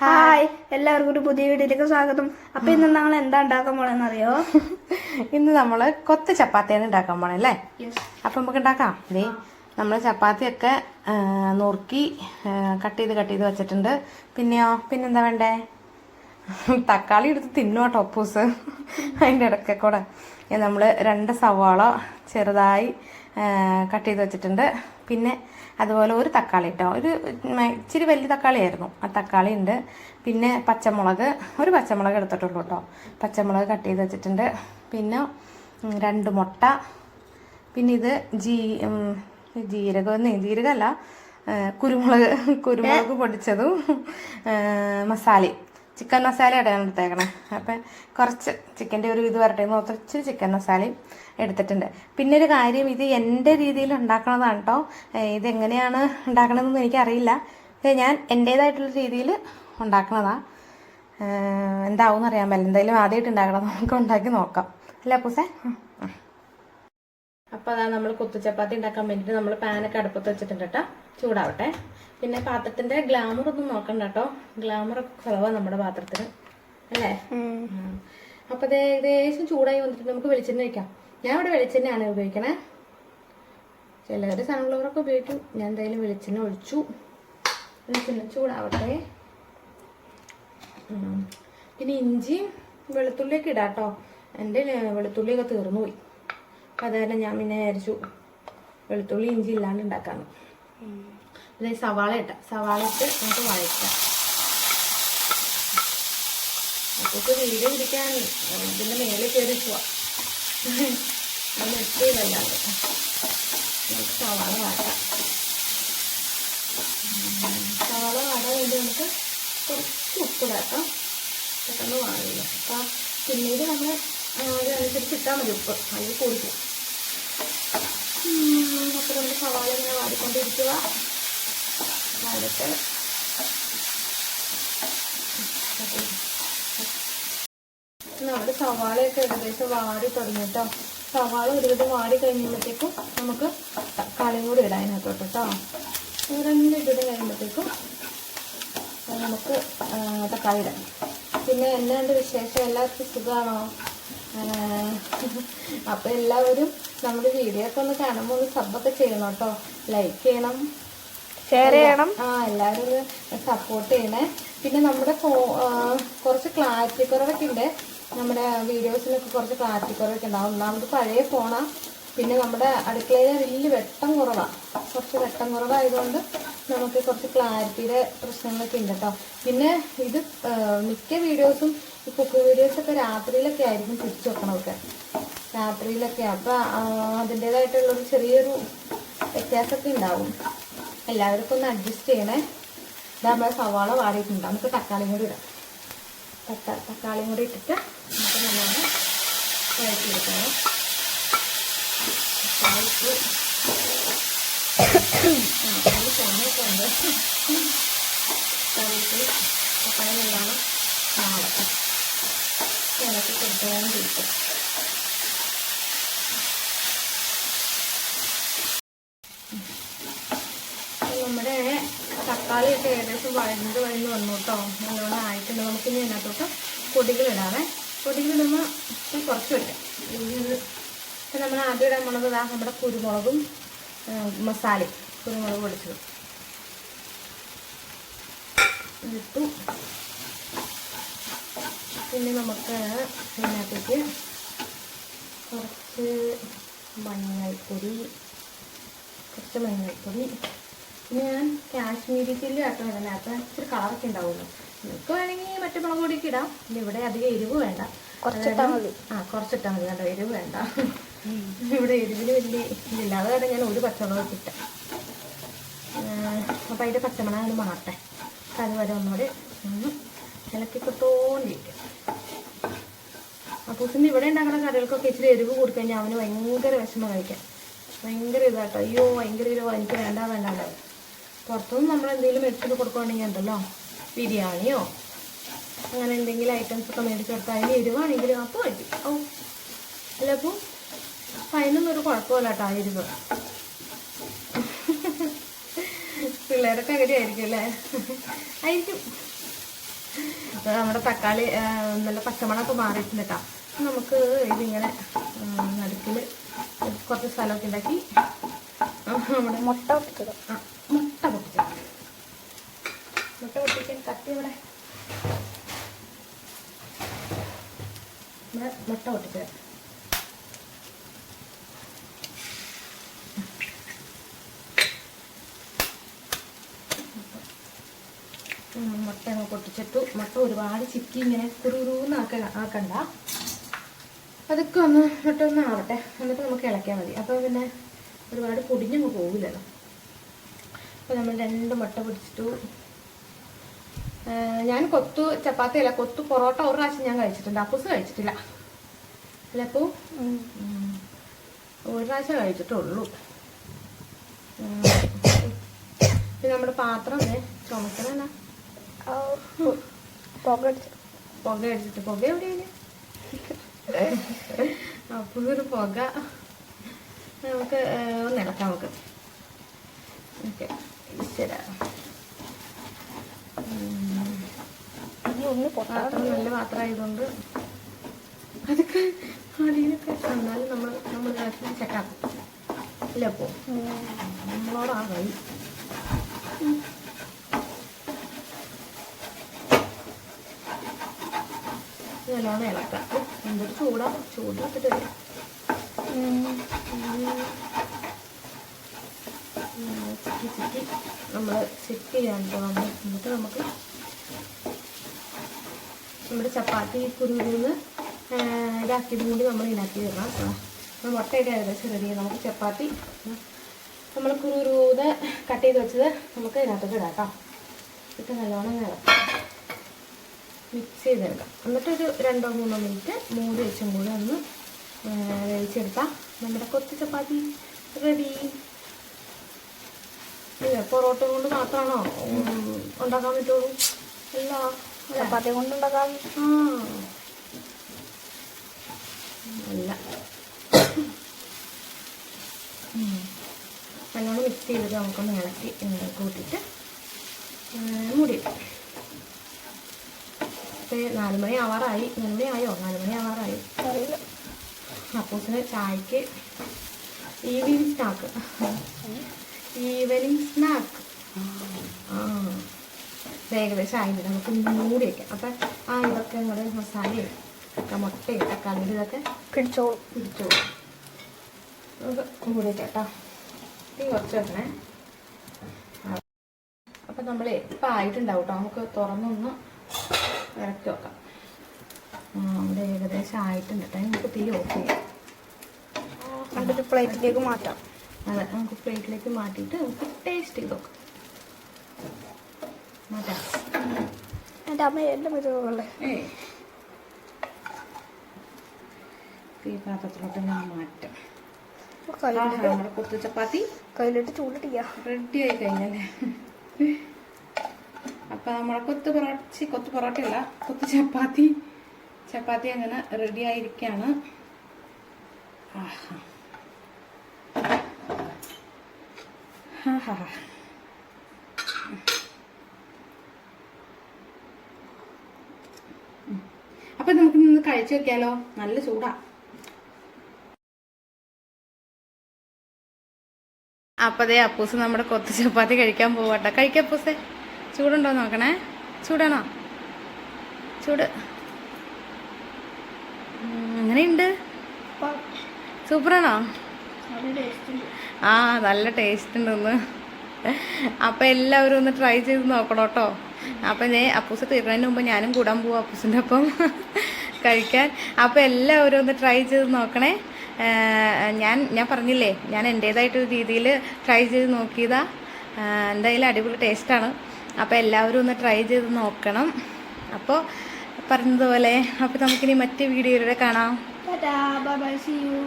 Hi എല്ലാവർക്കും ഒരു പുതിയ വീഡിയോയിലേക്ക് സ്വാഗതം. അപ്പൊ ഇന്ന് നമ്മൾ എന്താ ഉണ്ടാക്കാൻ പോണെന്ന് അറിയോ? ഇന്ന് നമ്മൾ കൊത്ത ചപ്പാത്തിയാണ് ഉണ്ടാക്കാൻ പോണേ അല്ലേ? അപ്പൊ നമുക്ക് ഉണ്ടാക്കാം. ദേ നമ്മൾ ചപ്പാത്തിയൊക്കെ നുറുക്കി കട്ട് ചെയ്ത് കട്ട് ചെയ്ത് വെച്ചിട്ടുണ്ട്. പിന്നെയോ? പിന്നെന്താ വേണ്ടേ? തക്കാളി എടുത്ത് തിന്നു കേട്ടോ ഒപ്പൂസ് അതിന്റെ ഇടയ്ക്ക് കൂടെ. നമ്മൾ രണ്ട് സവാള ചെറുതായി കട്ട് ചെയ്ത് വെച്ചിട്ടുണ്ട്. പിന്നെ അതുപോലെ ഒരു തക്കാളി കേട്ടോ ഒരു ഇച്ചിരി വലിയ തക്കാളിയായിരുന്നു. ആ തക്കാളി ഉണ്ട്. പിന്നെ പച്ചമുളക് ഒരു പച്ചമുളക് എടുത്തിട്ടുള്ളൂ കേട്ടോ. പച്ചമുളക് കട്ട് ചെയ്ത് വെച്ചിട്ടുണ്ട്. പിന്നെ രണ്ട് മുട്ട. പിന്നെ ഇത് ജീ ജീരകം ജീരകമല്ല കുരുമുളക് കുരുമുളക് പൊടിച്ചതും മസാലയും. ചിക്കൻ മസാലയാണ് എടുത്തേക്കണേ. അപ്പം കുറച്ച് ചിക്കന്റെ ഒരു ഇത് വരട്ടെ. എന്ന് ഓർത്ത് ചിക്കൻ മസാലയും എടുത്തിട്ടുണ്ട്. പിന്നെ ഒരു കാര്യം ഇത് എന്റെ രീതിയിൽ ഉണ്ടാക്കണതാണ് കേട്ടോ ഇതെങ്ങനെയാണ് ഉണ്ടാക്കണതെന്നൊന്നും എനിക്കറിയില്ല. ഞാൻ എന്റേതായിട്ടുള്ള രീതിയിൽ ഉണ്ടാക്കണതാണ് എന്താവും അറിയാൻ പറ്റില്ല. എന്തായാലും ആദ്യമായിട്ട് ഉണ്ടാക്കണം നമുക്ക് ഉണ്ടാക്കി നോക്കാം. അല്ലേ പൂസേ അപ്പോൾ അതാ നമ്മൾ കുത്തുചപ്പാത്തി ഉണ്ടാക്കാൻ വേണ്ടിയിട്ട് നമ്മൾ പാനൊക്കെ അടുപ്പത്ത് വെച്ചിട്ടുണ്ട് കേട്ടോ ചൂടാവട്ടെ. പിന്നെ പാത്രത്തിന്റെ ഗ്ലാമർ ഒന്നും നോക്കണ്ട കേട്ടോ. ഗ്ലാമർ ഒക്കെ കുറവാണ് നമ്മുടെ പാത്രത്തിന്. അല്ലേ. അപ്പൊ ഏകദേശം ചൂടായി വന്നിട്ട് നമുക്ക് വെളിച്ചെണ്ണ ഒഴിക്കാം. ഞാൻ ഇവിടെ വെളിച്ചെണ്ണയാണ് ഉപയോഗിക്കണേ. ചിലവർ സൺഫ്ലവർ ഒക്കെ ഉപയോഗിക്കും. ഞാൻ എന്തായാലും വെളിച്ചെണ്ണ ഒഴിച്ചു. വെളിച്ചെണ്ണ ചൂടാവട്ടെ. പിന്നെ ഇഞ്ചിയും വെളുത്തുള്ളിയൊക്കെ ഇടാം കേട്ടോ. എന്റെ വെളുത്തുള്ളിയൊക്കെ തീർന്നു പോയി അപ്പം അത് ഞാൻ പിന്നെ വിചാരിച്ചു വെളുത്തുള്ളി ഇഞ്ചി ഇല്ലാണ്ട് ഉണ്ടാക്കാന്ന്. ഈ സവാള ഇട്ട. സവാള ഇട്ട് നമുക്ക് വഴറ്റാം. അപ്പോൾ വീട് പിടിക്കാൻ ഇതിന്റെ മേലെ കയറി പോവാം. നമ്മൾ ഇഷ്ടമില്ലല്ലാതെ നമുക്ക് സവാള വാട്ടാം. സവാള വാടാൻ വേണ്ടി നമുക്ക് കുറച്ച് ഉപ്പിടാട്ടോ പെട്ടെന്ന് വാങ്ങില്ല അപ്പം പിന്നീട് നമ്മൾ അതിനനുസരിച്ച് ഇട്ടാൽ മതി ഉപ്പ്. അല്ലെങ്കിൽ കൂടിക്കും സവാള ഇങ്ങനെ വാടിക്കൊണ്ടിരിക്കുക നമ്മുടെ സവാളയൊക്കെ ഏകദേശം വാടി തുടങ്ങിട്ടോ സവാള ഒരുവിധം വാടി കഴിയുമ്പോഴത്തേക്കും നമുക്ക് തക്കാളിയും കൂടി ഇടാൻ അതിനകത്തോട്ട് കേട്ടോ. രണ്ട് ഇട്ടിട്ട് കഴിയുമ്പോഴത്തേക്കും നമുക്ക് തക്കാളി ഇടാം. പിന്നെ എന്നാണ്ട് വിശേഷം? എല്ലാവർക്കും സുഖമാണോ? അപ്പോൾ എല്ലാവരും നമ്മുടെ വീഡിയോ ഒക്കെ ഒന്ന് കാണുമ്പോൾ ഒന്ന് സബ്ബൊക്കെ ചെയ്യണം കേട്ടോ. ലൈക്ക് ചെയ്യണം. ഷെയർ ചെയ്യണം. ആ എല്ലാവരും ഒന്ന് സപ്പോർട്ട് ചെയ്യണേ. പിന്നെ നമ്മുടെ കുറച്ച് ക്ലാരിറ്റി കുറവൊക്കെ ഉണ്ട് നമ്മുടെ വീഡിയോസിലൊക്കെ കുറച്ച് ക്ലാരിറ്റി കുറവൊക്കെ ഉണ്ടാവും ഒന്നാമത് പഴയ ഫോണാ പിന്നെ നമ്മുടെ അടുക്കളയിലെ വലിയ വെട്ടം കുറവാണ് കുറച്ച് വെട്ടം കുറവായതുകൊണ്ട് നമുക്ക് കുറച്ച് ക്ലാരിറ്റിയുടെ പ്രശ്നങ്ങളൊക്കെ ഉണ്ട് കേട്ടോ. പിന്നെ ഇത് മിക്ക വീഡിയോസും ഈ കുക്ക് വീഡിയോസൊക്കെ രാത്രിയിലൊക്കെ ആയിരിക്കും തിരിച്ചു വെക്കണമൊക്കെ രാത്രിയിലൊക്കെ. അപ്പൊ അതിന്റേതായിട്ടുള്ളൊരു ചെറിയൊരു വ്യത്യാസമൊക്കെ ഉണ്ടാവും. എല്ലാവർക്കും ഒന്ന് അഡ്ജസ്റ്റ് ചെയ്യണേ. ഇതാ നമ്മുടെ സവാള വാടിയിട്ടുണ്ട്. നമുക്ക് തക്കാളിയും കൂടി ഇടാം. തക്കാ തക്കാളിയും കൂടി ഇട്ടിട്ട് നമുക്ക് നല്ലോണം വഴറ്റിയെടുക്കണം തക്കാളി ഇട്ട്. ആ, അതിന് ചുമയൊക്കെ ഉണ്ട് തക്കാളി ഇട്ട്. തക്കാളി നല്ലോണം നാളെ ഇളക്കി അപ്പോൾ നമ്മുടെ തക്കാളിയൊക്കെ ഏകദേശം വഴണ്ട് വഴണ്ട് വന്നു കേട്ടോ. നല്ലോണം ആയിട്ടുണ്ട്. നമുക്ക് ഇനി അതിനകത്തോട്ട് പൊടികളിടാവേ. പൊടികളിടുമ്പോൾ കുറച്ച് വയ്ക്കാം ഇപ്പം നമ്മൾ ആദ്യം ഇടാൻ പോണത് ഇതാ നമ്മുടെ കുരുമുളകും മസാലയും കുരുമുളക് പൊടിച്ചത്. ഇട്ടു പിന്നെ നമുക്ക് ഇതിനകത്തേക്ക് കുറച്ച് മഞ്ഞൾപ്പൊടി കുറച്ച് മഞ്ഞൾപ്പൊടി ഞാൻ കാശ്മീരി ചില്ലി ആട്ടോ ഇടുന്നത് അപ്പം ഇച്ചിരി കളറൊക്കെ ഉണ്ടാവുമല്ലോ നിങ്ങൾക്ക് വേണമെങ്കിൽ മറ്റു മുളക് പൊടിയൊക്കെ ഇടാം. പിന്നെ ഇവിടെ അധികം എരിവ് വേണ്ട. കുറച്ചിട്ടാൽ മതി. ആ കുറച്ചിട്ടാൽ മതി. കേട്ടോ എരിവ് വേണ്ട. ഇവിടെ എരിവിന് വലിയ ഇതില്ല അത് കാരണം ഞാൻ ഒരു പച്ചമുളക് ഇട്ട. അപ്പം അതിന്റെ പച്ചമുളക് അതിന് മാറട്ടെ. അതുവരെ ഒന്നുകൂടി ഒന്ന് ഇളക്കി കൊടുത്തോണ്ടിരിക്കും. അപ്പൂസിന് ഇവിടെ ഉണ്ടാക്കുന്ന കറികൾക്കൊക്കെ ഇച്ചിരി എരിവ് കൊടുക്കഴിഞ്ഞാൽ അവന് ഭയങ്കര വിഷമം കഴിക്കാം ഭയങ്കര ഇതാട്ടോ. അയ്യോ ഭയങ്കര എരിവ്. എനിക്ക് വേണ്ട വേണ്ട വേണ്ട. പുറത്തുനിന്ന് നമ്മൾ എന്തെങ്കിലും മേടിച്ചിട്ട് കൊടുക്കുകയാണെങ്കിൽ ഉണ്ടല്ലോ ബിരിയാണിയോ അങ്ങനെ എന്തെങ്കിലും ഐറ്റംസ് ഒക്കെ മേടിച്ച് കൊടുത്താൽ അതിന് എരിവാണെങ്കിലും അപ്പോൾ പറ്റും ഓ അല്ല അപ്പോൾ അതിനൊന്നും ഒരു കുഴപ്പമില്ല കേട്ടോ ആ എരിവ്. പിള്ളേരൊക്കെ അങ്ങനെ ആയിരിക്കും അല്ലേ? ആയിരിക്കും. നമ്മുടെ തക്കാളി നല്ല പച്ചമണമൊക്കെ മാറിയിട്ടുണ്ട് കേട്ടോ. നമുക്ക് ഇതിങ്ങനെ നടുക്കിൽ കുറച്ച് സ്ഥലമൊക്കെ ഉണ്ടാക്കി നമ്മുടെ മുട്ട ഒക്കെ ആ, മുട്ട പൊട്ടിച്ച മുട്ട കത്തി ഇവിടെ ഇവിടെ മുട്ട പൊട്ടിച്ചത് മുട്ട പൊട്ടിച്ചിട്ടു. മുട്ട ഒരുപാട് ചിക്കി ഇങ്ങനെ കുറുകുറുന്നാക്ക ആക്കണ്ട. അതൊക്കെ ഒന്ന് മുട്ട ഒന്ന് ആവട്ടെ. എന്നിട്ട് നമുക്ക് ഇളക്കിയാൽ മതി. അപ്പോൾ പിന്നെ ഒരുപാട് പൊടിഞ്ഞങ്ങ് പോകില്ലല്ലോ അപ്പോൾ നമ്മൾ രണ്ട് മുട്ട പൊടിച്ചിട്ടു ഞാൻ കൊത്തു ചപ്പാത്തി അല്ല കൊത്തു പൊറോട്ട ഒരു പ്രാവശ്യം ഞാൻ കഴിച്ചിട്ടുണ്ട്. അപ്പൂസ് കഴിച്ചിട്ടില്ല. അല്ല അപ്പൂ? ഒരു പ്രാവശ്യം കഴിച്ചിട്ടുള്ളൂ. പിന്നെ നമ്മുടെ പാത്രം ചുമക്കണ പുക അടിച്ചു. പുക അടിച്ചിട്ട്. പുക എവിടെയാണ്? അപ്പോൾ ഒരു പുക. നമുക്ക് ഒന്ന് ഇളക്കാം നമുക്ക്. ഓക്കെ. ശരി. ഒന്ന് പാത്രം നല്ല പാത്രമായതുകൊണ്ട് അതൊക്കെ അടിയിലൊക്കെ എന്നാലും നമ്മൾ നമ്മൾ ചെക്കാക്കും. ഇല്ല അപ്പോൾ നമ്മളോടാ കൈ നല്ലോണം ഇളക്കാം. എന്തൊരു ചൂടാ? ചൂടിട്ടിട്ട് വരും. ചിക്കി ചിക്കി. നമ്മൾ ചെക്ക് ചെയ്യാൻ നമ്മൾ എന്നിട്ട് നമുക്ക് നമ്മുടെ ചപ്പാത്തി കുരുവിന്ന് ഇതാക്കിയതും കൂടി നമ്മൾ ഇതിനകത്ത് ഇടണം ആ, നമ്മൾ മുട്ടയൊക്കെ ഏകദേശം റെഡി നമുക്ക് ചപ്പാത്തി നമ്മൾ കുരുവിരൂത് കട്ട് ചെയ്ത് വെച്ചത് നമുക്ക് ഇതിനകത്തോട്ട് ഇടാം കേട്ടോ. ഇട്ട് നല്ലോണം മിക്സ് ചെയ്തെടുക്കാം. എന്നിട്ടൊരു രണ്ടോ മൂന്നോ മിനിറ്റ് മൂന്ന് വെച്ചും കൂടി ഒന്ന് വേവിച്ചെടുത്താം നമ്മുടെ കൊത്തി ചപ്പാത്തി റെഡി ഇല്ല പൊറോട്ട കൊണ്ട് മാത്രമാണോ ഉണ്ടാക്കാൻ പറ്റുള്ളൂ. അല്ലേ? ചപ്പാത്തി കൊണ്ടുണ്ടാക്കാം. അല്ല നല്ലോണം മിക്സ് ചെയ്തിട്ട് നമുക്കൊന്ന് ഇളക്കി കൂട്ടിട്ട് കൂട്ടിയിട്ട് നാലുമണി നാല് മണി ആവാറായി. നാല് മണി ആയോ? നാല് മണി ആവാറായി. അറിയില്ല. അപ്പോസിന് ചായക്ക് ഈവനിങ് സ്നാക്ക് ഈവനിങ് സ്നാക്ക് ആ. ഏകദേശം ആയില്ല? നമുക്ക് മൂടി വയ്ക്കാം അപ്പം ആ ഇതൊക്കെ ഇങ്ങോട്ട് മസാലയും ഒക്കെ മുട്ടയും തക്കാളിയുടെ ഇതൊക്കെ പിടിച്ചോളും. പിടിച്ചോളും. നമുക്ക് മൂടി വയ്ക്കാം കേട്ടോ തീ കുറച്ച് വെക്കണേ. അപ്പം നമ്മൾ ഇപ്പം ആയിട്ടുണ്ടാവും കേട്ടോ നമുക്ക് തുറന്നൊന്ന് ഇറക്കി വെക്കാം. നമ്മുടെ അവിടെ ഏകദേശം ആയിട്ടുണ്ട് കേട്ടോ നമുക്ക് തീ ഓഫ് ചെയ്യാം. അതൊരു പ്ലേറ്റിലേക്ക് മാറ്റാം. അതെ നമുക്ക് പ്ലേറ്റിലേക്ക് മാറ്റിയിട്ട് നമുക്ക് ടേസ്റ്റ് ചെയ്ത് നോക്കാം. എന്റെ അമ്മ എന്റെ മരുമകളെ ഈ പാത്രത്തിലോട്ട് ഞാൻ മാറ്റാം. നമ്മുടെ കുത്തു ചപ്പാത്തി. കയ്യിലിട്ട് ചൂടിട്ടില്ല റെഡി ആയി കഴിഞ്ഞല്ലേ? അപ്പൊ നമ്മുടെ കൊത്തു പൊറോട്ട കൊത്തു പൊറോട്ടയല്ല കൊത്തു ചപ്പാത്തി. ചപ്പാത്തി അങ്ങനെ റെഡി ആയിരിക്കാണ്. ആഹാ. ആഹാ. അപ്പൊ നമുക്ക് നിന്ന് കഴിച്ചു വെക്കാലോ. നല്ല ചൂടാ. അപ്പൊ അതേ അപ്പൂസ് നമ്മുടെ കൊത്തു ചപ്പാത്തി കഴിക്കാൻ പോവാട്ടെ. കഴിക്കാം അപ്പൂസേ. ചൂടുണ്ടോ നോക്കണേ? ചൂടാണോ? ചൂട്. അങ്ങനെയുണ്ട് സൂപ്പറാണോ? ആ നല്ല ടേസ്റ്റ് ഉണ്ടെന്ന്. അപ്പൊ എല്ലാവരും ഒന്ന് ട്രൈ ചെയ്ത് നോക്കണം കേട്ടോ അപ്പൊ ഞാൻ അപ്പൂസ് തീർന്നതിന് മുമ്പ് ഞാനും കൂടാൻ പോവും അപ്പൂസിന്റെ ഒപ്പം. കഴിക്കാൻ. അപ്പൊ എല്ലാവരും ഒന്ന് ട്രൈ ചെയ്ത് നോക്കണേ. ഞാൻ ഞാൻ പറഞ്ഞില്ലേ ഞാൻ എന്റേതായിട്ടൊരു രീതിയിൽ ട്രൈ ചെയ്ത് നോക്കിയതാ. എന്തായാലും അടിപൊളി ടേസ്റ്റാണ് അപ്പോൾ എല്ലാവരും ഒന്ന് ട്രൈ ചെയ്ത് നോക്കണം. അപ്പോൾ പറഞ്ഞതുപോലെ അപ്പോൾ നമുക്കിനി മറ്റു വീഡിയോയിലൂടെ കാണാം. Bye bye see you.